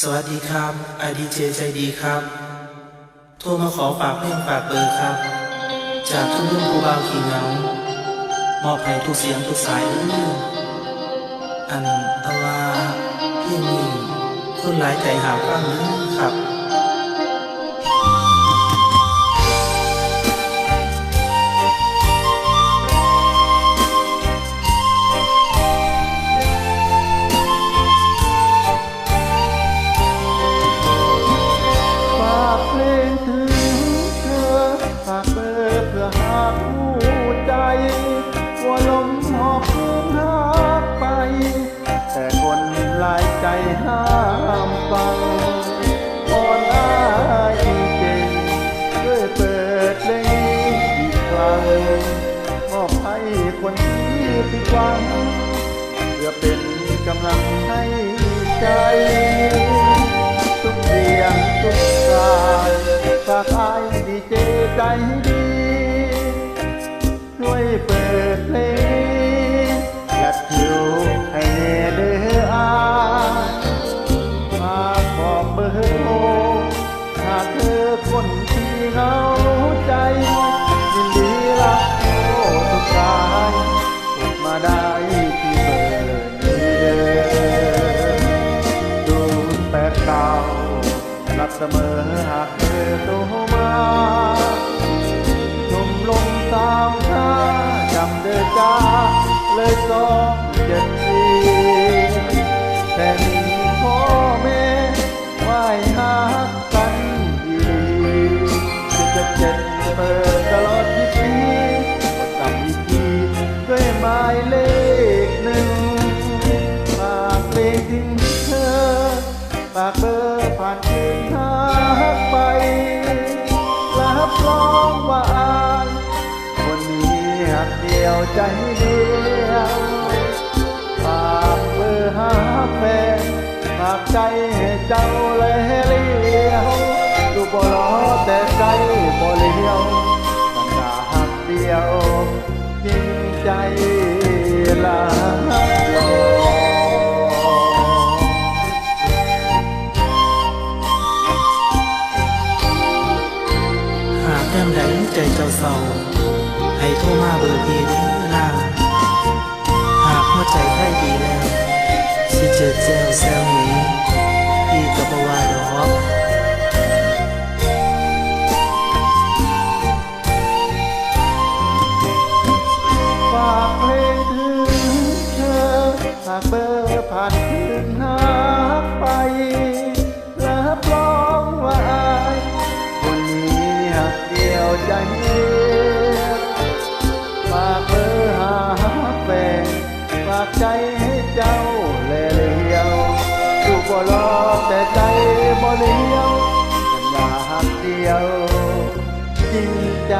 สวัสดีครับไอดีเจใจดีครับ โทรมาขอฝากเพลงฝากเบอร์ครับ จากทุกรุ่นผู้บ่าวขี้เงามอบให้ทุกเสียงทุกสายเด้ออันตว่าเพลงนี้คนหลายใจหาฟังนะครับ คนที่ผิดหวังเพื่อเป็นกำลังให้ใจทุกเสียงทุกกายฝากไอ้ดีเจใจดีช่วยเปิดเพลงและคิวให้เด้ออายมาขอบเบอร์โทรหากเธอคนที่เหงาใจ ได้ที่เบอร์นี้เดิมดูแปดเก่ารับเสมอหากเธอโทรมาชมลมสามชาจำเดินจ้าายเลขหนึ่งฝากเพลงถึงเธอฝากเบอร์ผ่านคืนทักไปรับรองว่าอ่ายคนนี้หักเดียวใจเดียวฝากเบอร์หาแฟนฝากใจให้เจ้า ศร้า ให้โทรมาเบอร์พี่เด้อล่าหากหัวใจใครดีแล้ว สิเจอแจวแซวนี้พี่ก็บ่ว่าดอกฝากเพลงถึงเธอฝากเบอร์ผ่านคืนหาไปรับรองว่าอายคนนี้หักเดียวใจ บ่รอแต่ใจบ่เลี้ยวสัญญาหักเดียวจริงใจ